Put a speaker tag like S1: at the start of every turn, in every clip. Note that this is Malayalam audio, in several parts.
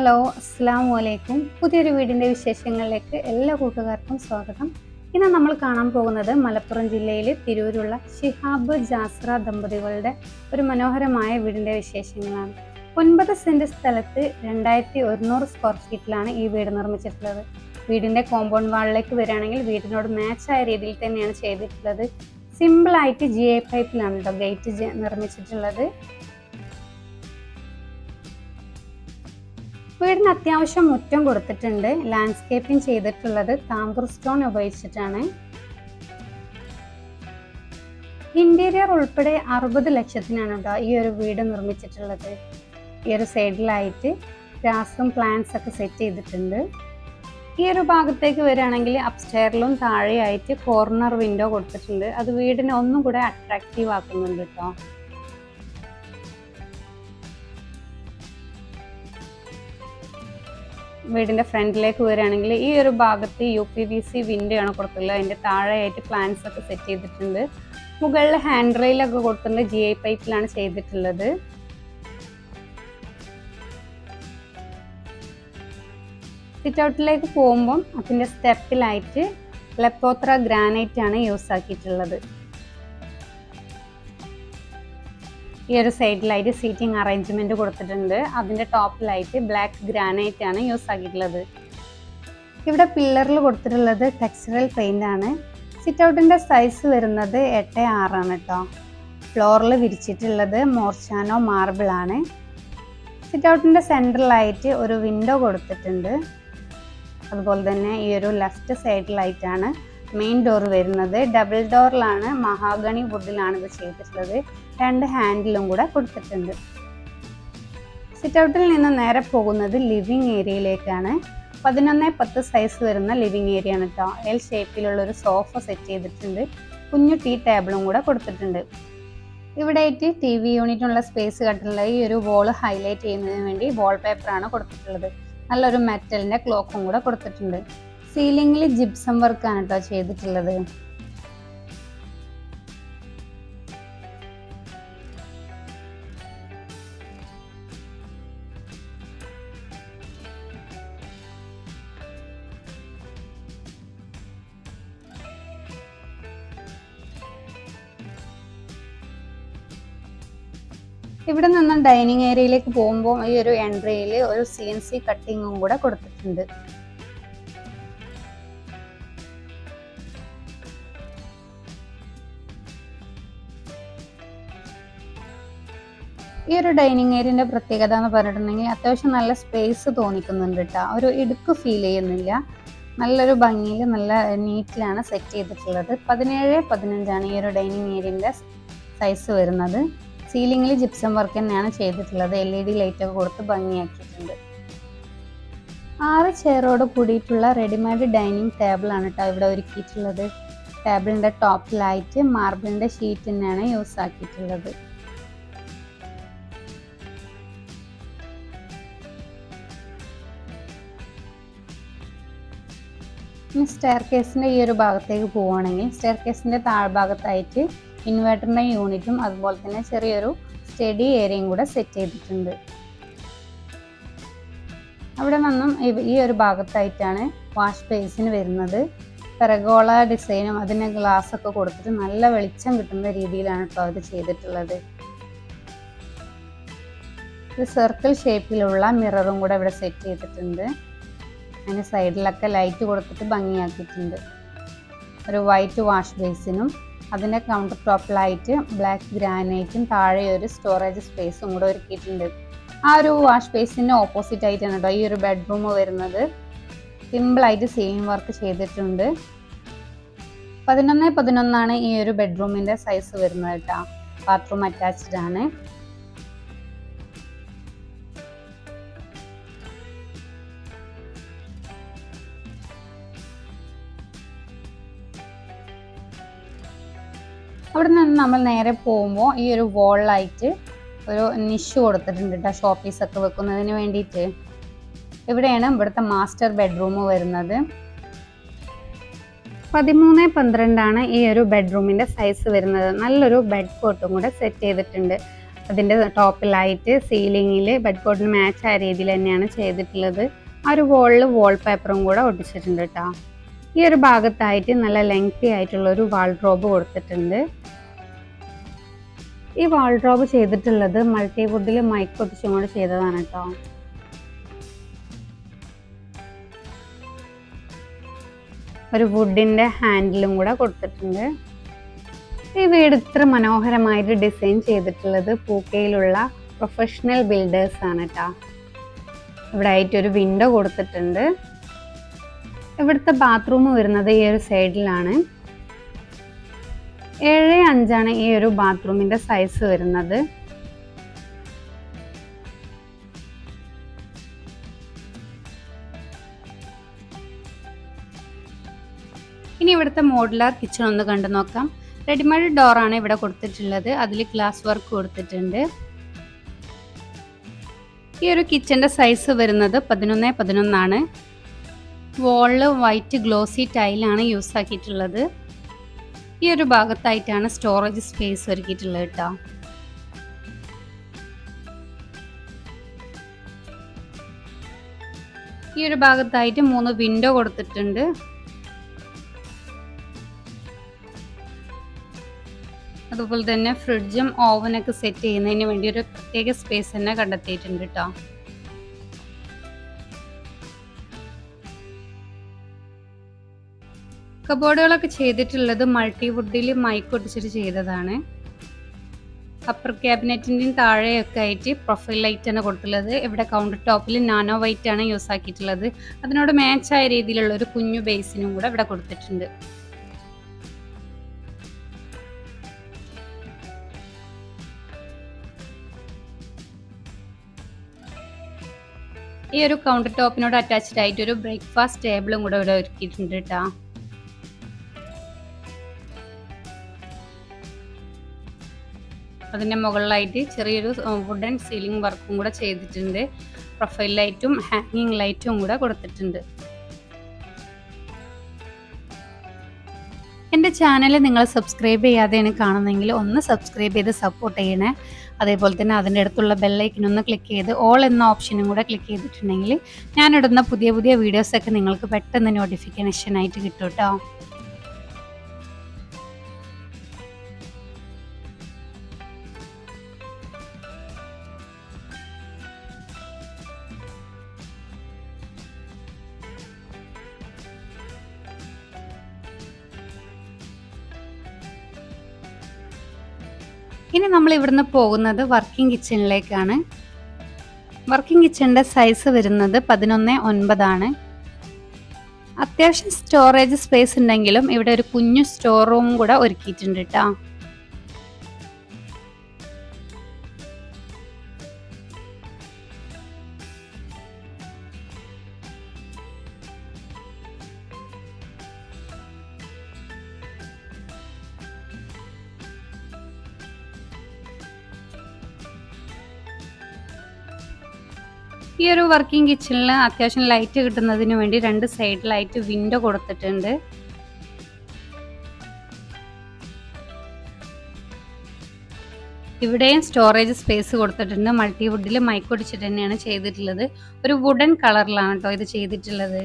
S1: ഹലോ അസ്സാം വലൈക്കും പുതിയൊരു വീടിന്റെ വിശേഷങ്ങളിലേക്ക് എല്ലാ കൂട്ടുകാർക്കും സ്വാഗതം. ഇന്ന് നമ്മൾ കാണാൻ പോകുന്നത് മലപ്പുറം ജില്ലയിൽ തിരൂരുള്ള ഷിഹാബ് ജാസ്ര ദമ്പതികളുടെ ഒരു മനോഹരമായ വീടിന്റെ വിശേഷങ്ങളാണ്. ഒൻപത് സെന്റ് സ്ഥലത്ത് രണ്ടായിരത്തി ഒരുന്നൂറ് സ്ക്വയർ ഫീറ്റിലാണ് ഈ വീട് നിർമ്മിച്ചിട്ടുള്ളത്. വീടിന്റെ കോമ്പൗണ്ട് വാളിലേക്ക് വരികയാണെങ്കിൽ വീടിനോട് മാച്ചായ രീതിയിൽ തന്നെയാണ് ചെയ്തിട്ടുള്ളത്. സിമ്പിളായിട്ട് ജി ഐ പൈപ്പിലാണ് കേട്ടോ ഗേറ്റ് നിർമ്മിച്ചിട്ടുള്ളത്. വീടിന് അത്യാവശ്യം മുറ്റം കൊടുത്തിട്ടുണ്ട്. ലാൻഡ്സ്കേപ്പിംഗ് ചെയ്തിട്ടുള്ളത് താമ്പൂർ സ്റ്റോൺ ഉപയോഗിച്ചിട്ടാണ്. ഇന്റീരിയർ ഉൾപ്പെടെ അറുപത് ലക്ഷത്തിനാണ് കേട്ടോ ഈ ഒരു വീട് നിർമ്മിച്ചിട്ടുള്ളത്. ഈ ഒരു സൈഡിലായിട്ട് ഗ്രാസും പ്ലാന്റ്സ് ഒക്കെ സെറ്റ് ചെയ്തിട്ടുണ്ട്. ഈ ഒരു ഭാഗത്തേക്ക് വരികയാണെങ്കിൽ അപ്സ്റ്റെയറിലും താഴെയായിട്ട് കോർണർ വിൻഡോ കൊടുത്തിട്ടുണ്ട്. അത് വീടിനെ ഒന്നും കൂടെ അട്രാക്റ്റീവ് ആക്കുന്നുണ്ട് കേട്ടോ വീടിന്റെ ഫ്രണ്ടിലേക്ക് വരികയാണെങ്കിൽ ഈ ഒരു ഭാഗത്ത് U P V C window ആണ് കൊടുത്തുള്ളത് അതിന്റെ താഴെയായിട്ട് പ്ലാന്റ്സ് ഒക്കെ സെറ്റ് ചെയ്തിട്ടുണ്ട്. മുകളിൽ ഹാൻഡ് റെയിലൊക്കെ കൊടുക്കുന്നത് ജി ഐ പൈപ്പിലാണ് ചെയ്തിട്ടുള്ളത്. സിറ്റ് ഔട്ടിലേക്ക് പോകുമ്പം അതിന്റെ സ്റ്റെപ്പിലായിട്ട് ലെപ്പോത്ര ഗ്രാനൈറ്റ് ആണ് യൂസ് ആക്കിയിട്ടുള്ളത്. ഈ ഒരു സൈഡിലായിട്ട് സീറ്റിംഗ് അറേഞ്ച്മെന്റ് കൊടുത്തിട്ടുണ്ട്. അതിന്റെ ടോപ്പിലായിട്ട് ബ്ലാക്ക് ഗ്രാനൈറ്റ് ആണ് യൂസ് ആക്കിയിട്ടുള്ളത്. ഇവിടെ പില്ലറിൽ കൊടുത്തിട്ടുള്ളത് ടെക്സ്ചറൽ പെയിന്റ് ആണ്. സിറ്റ് ഔട്ടിന്റെ സൈസ് വരുന്നത് എട്ട് ആറാണ് കേട്ടോ ഫ്ലോറിൽ വിരിച്ചിട്ടുള്ളത് മോർച്ചാനോ മാർബിൾ ആണ്. സിറ്റ് ഔട്ടിന്റെ സെൻട്രലായിട്ട് ഒരു വിൻഡോ കൊടുത്തിട്ടുണ്ട്. അതുപോലെ തന്നെ ഈ ഒരു ലെഫ്റ്റ് സൈഡിലായിട്ടാണ് മെയിൻ ഡോർ വരുന്നത്. ഡബിൾ ഡോറിലാണ് മഹാഗണി വുഡിലാണ് ഇത് ചെയ്തിട്ടുള്ളത്. രണ്ട് ഹാൻഡിലും കൂടെ കൊടുത്തിട്ടുണ്ട്. സിറ്റ് ഔട്ടിൽ നിന്ന് നേരെ പോകുന്നത് ലിവിങ് ഏരിയയിലേക്കാണ് പതിനൊന്ന് പത്ത് സൈസ് വരുന്ന ലിവിങ് ഏരിയ ആണ് കേട്ടോ എൽ ഷേപ്പിലുള്ള ഒരു സോഫ സെറ്റ് ചെയ്തിട്ടുണ്ട്. കുഞ്ഞു ടീ ടേബിളും കൂടെ കൊടുത്തിട്ടുണ്ട്. ഇവിടെ ആയിട്ട് ടി വി യൂണിറ്റിനുള്ള സ്പേസ് കട്ടുള്ള ഈ ഒരു വോൾ ഹൈലൈറ്റ് ചെയ്യുന്നതിന് വേണ്ടി വാൾ പേപ്പറാണ് കൊടുത്തിട്ടുള്ളത്. നല്ലൊരു മെറ്റലിന്റെ ക്ലോക്കും കൂടെ കൊടുത്തിട്ടുണ്ട്. സീലിംഗിൽ ജിപ്സം വർക്കാണ് കേട്ടോ ചെയ്തിട്ടുള്ളത്. ഇവിടെ നിന്ന് ഡൈനിങ് ഏരിയയിലേക്ക് പോകുമ്പോൾ ഈ ഒരു എൻട്രിയിൽ ഒരു സി എൻ സി കട്ടിങ്ങും കൂടെ കൊടുത്തിട്ടുണ്ട്. ഈ ഒരു ഡൈനിങ് ഏരിയന്റെ പ്രത്യേകത എന്ന് പറഞ്ഞിട്ടുണ്ടെങ്കിൽ അത്യാവശ്യം നല്ല സ്പേസ് തോന്നിക്കുന്നുണ്ട് കേട്ടോ. ഒരു ഇടുക്ക് ഫീൽ ചെയ്യുന്നില്ല. നല്ലൊരു ഭംഗിയിൽ നല്ല നീറ്റിലാണ് സെറ്റ് ചെയ്തിട്ടുള്ളത്. പതിനേഴ് പതിനഞ്ചാണ് ഈ ഒരു ഡൈനിങ് ഏരിയന്റെ സൈസ് വരുന്നത്. സീലിംഗിൽ ജിപ്സം വർക്ക് തന്നെയാണ് ചെയ്തിട്ടുള്ളത്. എൽ ഇ ഡി ലൈറ്റ് ഒക്കെ കൊടുത്ത് ഭംഗിയാക്കിയിട്ടുണ്ട്. ആറ് ചെയറോട് കൂടിയിട്ടുള്ള റെഡിമെയ്ഡ് ഡൈനിങ് ടേബിൾ ആണ് കേട്ടോ ഇവിടെ ഒരുക്കിയിട്ടുള്ളത്. ടേബിളിന്റെ ലൈറ്റ് മാർബിളിന്റെ ഷീറ്റ് തന്നെയാണ് യൂസ് ആക്കിയിട്ടുള്ളത്. ഇനി സ്റ്റെയർ കേസിന്റെ ഈ ഒരു ഭാഗത്തേക്ക് പോവുകയാണെങ്കിൽ സ്റ്റെയർ കേസിന്റെ താഴ്ഭാഗത്തായിട്ട് ഇൻവേർട്ടറിന്റെ യൂണിറ്റും അതുപോലെ തന്നെ ചെറിയൊരു സ്റ്റഡി ഏരിയയും കൂടെ സെറ്റ് ചെയ്തിട്ടുണ്ട്. അവിടെ നിന്നും ഈ ഒരു ഭാഗത്തായിട്ടാണ് വാഷ് ബേസിന് വരുന്നത്. പെറഗോള ഡിസൈനും അതിന് ഗ്ലാസ് ഒക്കെ കൊടുത്തിട്ട് നല്ല വെളിച്ചം കിട്ടുന്ന രീതിയിലാണ് കേട്ടോ അത് ചെയ്തിട്ടുള്ളത്. ഒരു സർക്കിൾ ഷേപ്പിലുള്ള മിററും കൂടെ ഇവിടെ സെറ്റ് ചെയ്തിട്ടുണ്ട്. അതിന്റെ സൈഡിലൊക്കെ ലൈറ്റ് കൊടുത്തിട്ട് ഭംഗിയാക്കിയിട്ടുണ്ട്. ഒരു വൈറ്റ് വാഷ് ബേസിനും അതിന്റെ കൗണ്ടർ ടോപ്പിലായിട്ട് ബ്ലാക്ക് ഗ്രാനൈറ്റും താഴെ ഒരു സ്റ്റോറേജ് സ്പേസും കൂടെ ഒരുക്കിയിട്ടുണ്ട്. ആ ഒരു വാഷ് ബേസിന്റെ ഓപ്പോസിറ്റ് ആയിട്ടാണ് കേട്ടോ ഈ ഒരു ബെഡ്റൂം വരുന്നത്. സിമ്പിളായിട്ട് സെയിം വർക്ക് ചെയ്തിട്ടുണ്ട്. പതിനൊന്ന് പതിനൊന്നാണ് ഈ ഒരു ബെഡ്റൂമിന്റെ സൈസ് വരുന്നത് കേട്ടോ ബാത്റൂം അറ്റാച്ച്ഡ് ആണ്. അവിടെ നിന്ന് നമ്മൾ നേരെ പോകുമ്പോൾ ഈ ഒരു വോളിലായിട്ട് ഒരു നിഷ് കൊടുത്തിട്ടുണ്ട് കേട്ടോ ഷോപ്പീസൊക്കെ വെക്കുന്നതിന് വേണ്ടിയിട്ട് ഇവിടെയാണ് ഇവിടുത്തെ മാസ്റ്റർ ബെഡ്റൂം വരുന്നത്. പതിമൂന്ന് പന്ത്രണ്ടാണ് ഈ ഒരു ബെഡ്റൂമിന്റെ സൈസ് വരുന്നത്. നല്ലൊരു ബെഡ് കോട്ടും കൂടെ സെറ്റ് ചെയ്തിട്ടുണ്ട്. അതിന്റെ ടോപ്പിലായിട്ട് സീലിങ്ങിൽ ബെഡ് കോട്ടിന് മാച്ച് ആയ രീതിയിൽ തന്നെയാണ് ചെയ്തിട്ടുള്ളത്. ആ ഒരു വോളിൽ വാൾ പേപ്പറും കൂടെ ഒട്ടിച്ചിട്ടുണ്ട് കേട്ടോ ഈ ഒരു ഭാഗത്തായിട്ട് നല്ല ലെങ്തി ആയിട്ടുള്ള ഒരു വാൾഡ്രോബ് കൊടുത്തിട്ടുണ്ട്. ഈ വാൾഡ്രോബ് ചെയ്തിട്ടുള്ളത് മൾട്ടിവുഡിൽ മൈക്ക് ഒട്ടിച്ചും കൂടെ ചെയ്തതാണ് കേട്ടോ ഒരു വുഡിന്റെ ഹാൻഡിലും കൂടെ കൊടുത്തിട്ടുണ്ട്. ഈ വീട് ഇത്ര മനോഹരമായിട്ട് ഡിസൈൻ ചെയ്തിട്ടുള്ളത് പൂക്കയിലുള്ള പ്രൊഫഷണൽ ബിൽഡേഴ്സ് ആണ് കേട്ടോ ഇവിടെ ആയിട്ട് ഒരു വിൻഡോ കൊടുത്തിട്ടുണ്ട്. ഇവിടുത്തെ ബാത്റൂം വരുന്നത് ഈ ഒരു സൈഡിലാണ് ഏഴ് അഞ്ചാണ് ഈ ഒരു ബാത്റൂമിന്റെ സൈസ് വരുന്നത്. ഇനി ഇവിടുത്തെ മോഡുലാർ കിച്ചൺ ഒന്ന് കണ്ടു നോക്കാം. റെഡിമെയ്ഡ് ഡോറാണ് ഇവിടെ കൊടുത്തിട്ടുള്ളത്. അതിൽ ഗ്ലാസ് വർക്ക് കൊടുത്തിട്ടുണ്ട്. ഈ ഒരു കിച്ചന്റെ സൈസ് വരുന്നത് പതിനൊന്ന് പതിനൊന്നാണ്. വോളിൽ വൈറ്റ് ഗ്ലോസി ടൈലാണ് യൂസ് ആക്കിയിട്ടുള്ളത്. ഈ ഒരു ഭാഗത്തായിട്ടാണ് സ്റ്റോറേജ് സ്പേസ് ഒരുക്കിയിട്ടുള്ളത് കേട്ടോ. ഈ ഒരു ഭാഗത്തായിട്ട് മൂന്ന് വിൻഡോ കൊടുത്തിട്ടുണ്ട്. അതുപോലെ തന്നെ ഫ്രിഡ്ജും ഓവനൊക്കെ സെറ്റ് ചെയ്യുന്നതിന് വേണ്ടി ഒരു പ്രത്യേക സ്പേസ് തന്നെ കണ്ടെത്തിയിട്ടുണ്ട് കേട്ടോ. കബോർഡുകളൊക്കെ ചെയ്തിട്ടുള്ളത് മൾട്ടി മൾട്ടിവുഡിൽ മൈക്ക് ഒട്ടിച്ചിട്ട് ചെയ്തതാണ്. അപ്പർ ക്യാബിനറ്റിന്റെയും താഴെയൊക്കെ ആയിട്ട് പ്രൊഫൈൽ ലൈറ്റ് ആണ് കൊടുത്തുള്ളത് ഇവിടെ കൗണ്ടർ ടോപ്പിൽ നാനോ വൈറ്റ് ആണ് യൂസ് ആക്കിയിട്ടുള്ളത്. അതിനോട് മാച്ചായ രീതിയിലുള്ള ഒരു കുഞ്ഞു ബേസിനും കൂടെ ഇവിടെ കൊടുത്തിട്ടുണ്ട്. ഈ ഒരു കൗണ്ടർ ടോപ്പിനോട് അറ്റാച്ച്ഡ് ആയിട്ട് ഒരു ബ്രേക്ക്ഫാസ്റ്റ് ടേബിളും കൂടെ ഇവിടെ ഒരുക്കിയിട്ടുണ്ട് കേട്ടോ അതിന്റെ മുകളിലായിട്ട് ചെറിയൊരു വുഡൻ സീലിംഗ് വർക്കും കൂടെ ചെയ്തിട്ടുണ്ട്. പ്രൊഫൈൽ ലൈറ്റും ഹാങ്ങിങ് ലൈറ്റും കൂടെ കൊടുത്തിട്ടുണ്ട്. എന്റെ ചാനൽ നിങ്ങൾ സബ്സ്ക്രൈബ് ചെയ്യാതെയാണ് കാണുന്നതെങ്കിൽ ഒന്ന് സബ്സ്ക്രൈബ് ചെയ്ത് സപ്പോർട്ട് ചെയ്യണേ. അതേപോലെ തന്നെ അതിന്റെ അടുത്തുള്ള ബെല്ലൈക്കനൊന്ന് ക്ലിക്ക് ചെയ്ത് ഓൾ എന്ന ഓപ്ഷനും കൂടെ ക്ലിക്ക് ചെയ്തിട്ടുണ്ടെങ്കിൽ ഞാനിടുന്ന പുതിയ പുതിയ വീഡിയോസൊക്കെ നിങ്ങൾക്ക് പെട്ടെന്ന് നോട്ടിഫിക്കേഷനായിട്ട് കിട്ടും കേട്ടോ ഇനി നമ്മൾ ഇവിടുന്ന് പോകുന്നത് വർക്കിംഗ് കിച്ചണിലേക്കാണ് വർക്കിംഗ് കിച്ചണിന്റെ സൈസ് വരുന്നത് പതിനൊന്ന് ഒൻപതാണ്. അത്യാവശ്യം സ്റ്റോറേജ് സ്പേസ് ഉണ്ടെങ്കിലും ഇവിടെ ഒരു കുഞ്ഞു സ്റ്റോർ റൂം കൂടെ ഒരുക്കിയിട്ടുണ്ട് കേട്ടോ ഈ ഒരു വർക്കിംഗ് കിച്ചണിൽ അത്യാവശ്യം ലൈറ്റ് കിട്ടുന്നതിന് വേണ്ടി രണ്ട് ലൈറ്റ് വിൻഡോ കൊടുത്തിട്ടുണ്ട്. ഇവിടെയും സ്റ്റോറേജ് സ്പേസ് കൊടുത്തിട്ടുണ്ട്. മൾട്ടി വുഡിൽ മൈക്കൊടിച്ചിട്ട് തന്നെയാണ് ചെയ്തിട്ടുള്ളത്. ഒരു വുഡൻ കളറിലാണ് കേട്ടോ ഇത് ചെയ്തിട്ടുള്ളത്.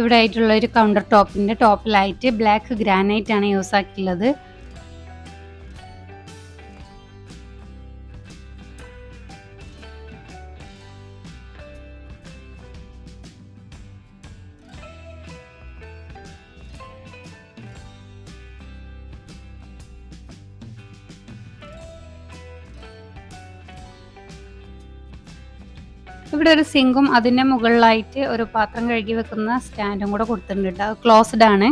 S1: ഇവിടെ ആയിട്ടുള്ള ഒരു കൗണ്ടർ ടോപ്പിന്റെ ടോപ്പിലായിട്ട് ബ്ലാക്ക് ഗ്രാനൈറ്റ് ആണ് യൂസ് ആക്കിയിട്ടുള്ളത് ഇവിടെ ഒരു സിങ്കും അതിന്റെ മുകളിലായിട്ട് ഒരു പാത്രം കഴുകി വെക്കുന്ന സ്റ്റാൻഡും കൂടെ കൊടുത്തിട്ടുണ്ട് കേട്ടോ. ക്ലോസ്ഡ് ആണ്.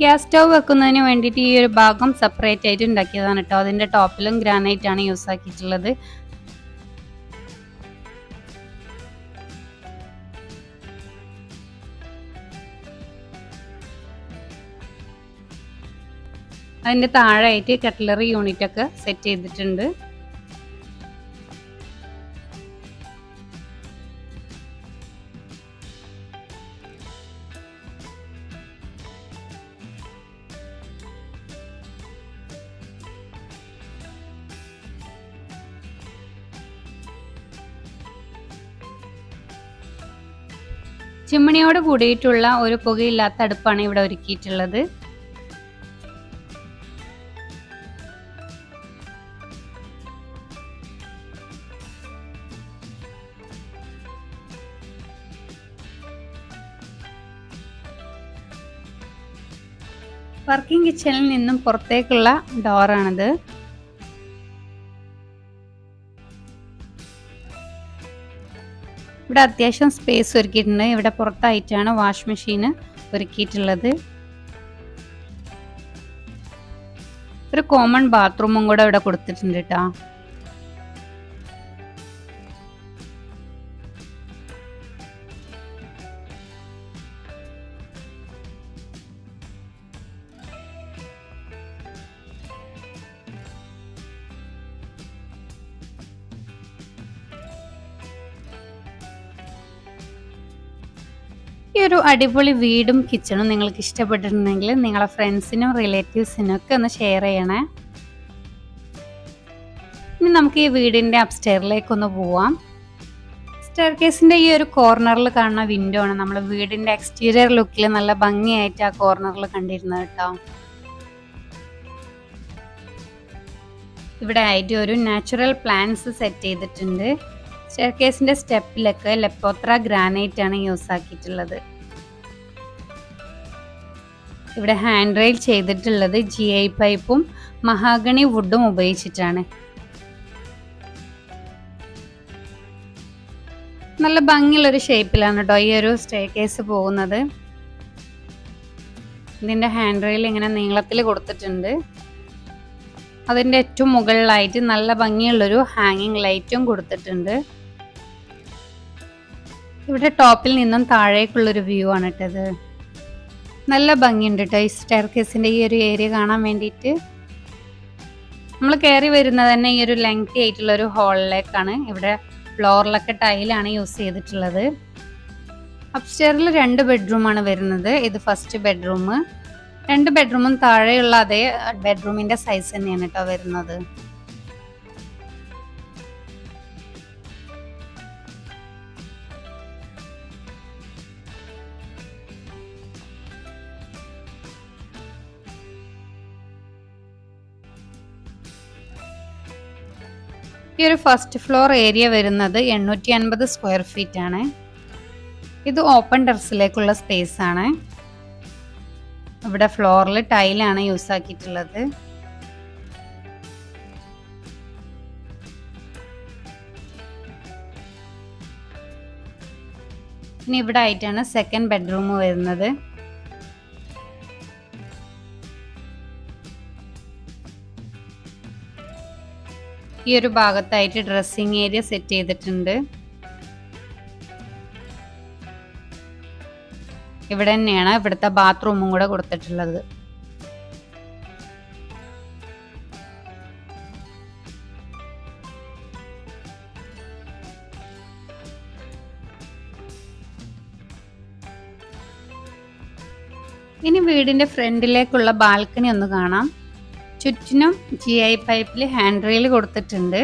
S1: ഗ്യാസ് സ്റ്റൗ വെക്കുന്നതിന് വേണ്ടിയിട്ട് ഈ ഒരു ഭാഗം സെപ്പറേറ്റ് ആയിട്ട് ഉണ്ടാക്കിയതാണ് കേട്ടോ. അതിന്റെ ടോപ്പിലും ഗ്രാനൈറ്റ് ആണ് യൂസ് ആക്കിയിട്ടുള്ളത്. അതിന്റെ താഴെയായിട്ട് കട്ട്ലറി യൂണിറ്റ് ഒക്കെ സെറ്റ് ചെയ്തിട്ടുണ്ട്. ചിമ്മിണിയോട് കൂടിയിട്ടുള്ള ഒരു പുകയില്ലാത്ത അടുപ്പാണ് ഇവിടെ ഒരുക്കിയിട്ടുള്ളത്. വർക്കിംഗ് കിച്ചണിൽ നിന്നും പുറത്തേക്കുള്ള ഡോറാണിത്. ഇവിടെ അത്യാവശ്യം സ്പേസ് ഒരുക്കിയിട്ടുണ്ട്. ഇവിടെ പുറത്തായിട്ടാണ് വാഷ് മെഷീൻ ഒരുക്കിയിട്ടുള്ളത്. ഒരു കോമൺ ബാത്റൂമും കൂടെ ഇവിടെ കൊടുത്തിട്ടുണ്ട് കേട്ടോ ഈ ഒരു അടിപൊളി വീടും കിച്ചണും നിങ്ങൾക്ക് ഇഷ്ടപ്പെട്ടിട്ടുണ്ടെങ്കിൽ നിങ്ങളെ ഫ്രണ്ട്സിനും റിലേറ്റീവ്സിനും ഒക്കെ ഒന്ന് ഷെയർ ചെയ്യണേ. ഇനി നമുക്ക് ഈ വീടിന്റെ അപ്സ്റ്റെയറിലേക്ക് ഒന്ന് പോവാം. സ്റ്റെയർ കേസിന്റെ ഈ ഒരു കോർണറിൽ കാണുന്ന വിൻഡോ ആണ് നമ്മൾ വീടിന്റെ എക്സ്റ്റീരിയർ ലുക്കിൽ നല്ല ഭംഗിയായിട്ട് ആ കോർണറിൽ കണ്ടിരുന്നത് കേട്ടോ. ഇവിടെ ആയിട്ട് ഒരു നാച്ചുറൽ പ്ലാന്റ്സ് സെറ്റ് ചെയ്തിട്ടുണ്ട്. സ്റ്റെയർകേസിന്റെ സ്റ്റെപ്പിലൊക്കെ ലെപ്പോത്ര ഗ്രാനൈറ്റ് ആണ് യൂസ് ആക്കിയിട്ടുള്ളത്. ഇവിടെ ഹാൻഡ് റെയിൽ ചെയ്തിട്ടുള്ളത് ജി ഐ പൈപ്പും മഹാഗണി വുഡും ഉപയോഗിച്ചിട്ടാണ്. നല്ല ഭംഗിയുള്ളൊരു ഷേപ്പിലാണ് കേട്ടോ ഈ ഒരു സ്റ്റേ കേസ് പോകുന്നത്. ഇതിന്റെ ഹാൻഡ് റെയിൽ ഇങ്ങനെ നീളത്തിൽ കൊടുത്തിട്ടുണ്ട്. അതിന്റെ ഏറ്റവും മുകളിലായിട്ട് നല്ല ഭംഗിയുള്ളൊരു ഹാങ്ങിങ് ലൈറ്റും കൊടുത്തിട്ടുണ്ട്. ഇവിടെ ടോപ്പിൽ നിന്നും താഴേക്കുള്ളൊരു വ്യൂ ആണ് ഇട്ടത് നല്ല ഭംഗിയുണ്ട് കേട്ടോ ഈ സ്റ്റെയർ കേസിന്റെ ഈ ഒരു ഏരിയ കാണാൻ വേണ്ടിയിട്ട്. നമ്മൾ കയറി വരുന്നത് തന്നെ ഈ ഒരു ലെങ്തി ആയിട്ടുള്ള ഒരു ഹാളിലേക്കാണ് ഇവിടെ ഫ്ലോറിലൊക്കെ ടൈലാണ് യൂസ് ചെയ്തിട്ടുള്ളത്. അപ്സ്റ്റെയറിൽ രണ്ട് ബെഡ്റൂമാണ് വരുന്നത്. ഇത് ഫസ്റ്റ് ബെഡ്റൂം രണ്ട് ബെഡ്റൂമും താഴെയുള്ള അതേ ബെഡ്റൂമിന്റെ സൈസ് തന്നെയാണ് കേട്ടോ വരുന്നത്. ഒരു ഫസ്റ്റ് ഫ്ലോർ ഏരിയ വരുന്നത് എണ്ണൂറ്റി അൻപത് സ്ക്വയർ ഫീറ്റ് ആണ്. ഇത് ഓപ്പൺ ടെറസിലേക്കുള്ള സ്പേസ് ആണ്. ഇവിടെ ഫ്ലോറിൽ ടൈലാണ് യൂസ് ആക്കിയിട്ടുള്ളത്. ഇനി ഇവിടെ ആയിട്ടാണ് സെക്കൻഡ് ബെഡ്റൂം വരുന്നത്. ഈ ഒരു ഭാഗത്തായിട്ട് ഡ്രസ്സിങ് ഏരിയ സെറ്റ് ചെയ്തിട്ടുണ്ട്. ഇവിടെ തന്നെയാണ് ഇവിടുത്തെ ബാത്റൂമും കൂടെ കൊടുത്തിട്ടുള്ളത്. ഇനി വീടിന്റെ ഫ്രണ്ടിലേക്കുള്ള ബാൽക്കണി ഒന്ന് കാണാം. ചുറ്റിനും ജി ഐ പൈപ്പിൽ ഹാൻഡ് റെയിൽ കൊടുത്തിട്ടുണ്ട്.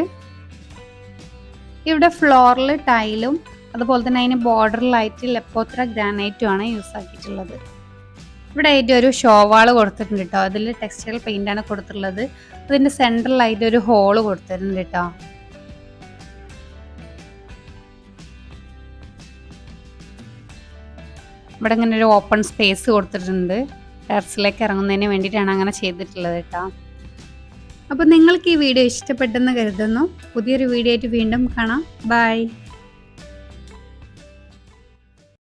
S1: ഇവിടെ ഫ്ലോറിൽ ടൈലും അതുപോലെ തന്നെ അതിന് ബോർഡറിലായിട്ട് ലെപ്പോത്ര ഗ്രാനൈറ്റും ആണ് യൂസ് ആക്കിയിട്ടുള്ളത്. ഇവിടെ ആയിട്ട് ഒരു ഷോവാൾ കൊടുത്തിട്ടുണ്ട് കേട്ടോ അതിൽ ടെക്സ്റ്റൈൽ പെയിന്റ് ആണ് കൊടുത്തിട്ടുള്ളത്. അതിന്റെ സെൻട്രലായിട്ട് ഒരു ഹോൾ കൊടുത്തിട്ടുണ്ട് കേട്ടോ ഇവിടെ ഇങ്ങനെ ഒരു ഓപ്പൺ സ്പേസ് കൊടുത്തിട്ടുണ്ട്. ടെറസിലേക്ക് ഇറങ്ങുന്നതിന് വേണ്ടിയിട്ടാണ് അങ്ങനെ ചെയ്തിട്ടുള്ളത് കേട്ടോ അപ്പോൾ നിങ്ങൾക്ക് ഈ വീഡിയോ ഇഷ്ടപ്പെട്ടെന്ന് കരുതുന്നു. പുതിയൊരു വീഡിയോ ആയിട്ട് വീണ്ടും കാണാം. ബൈ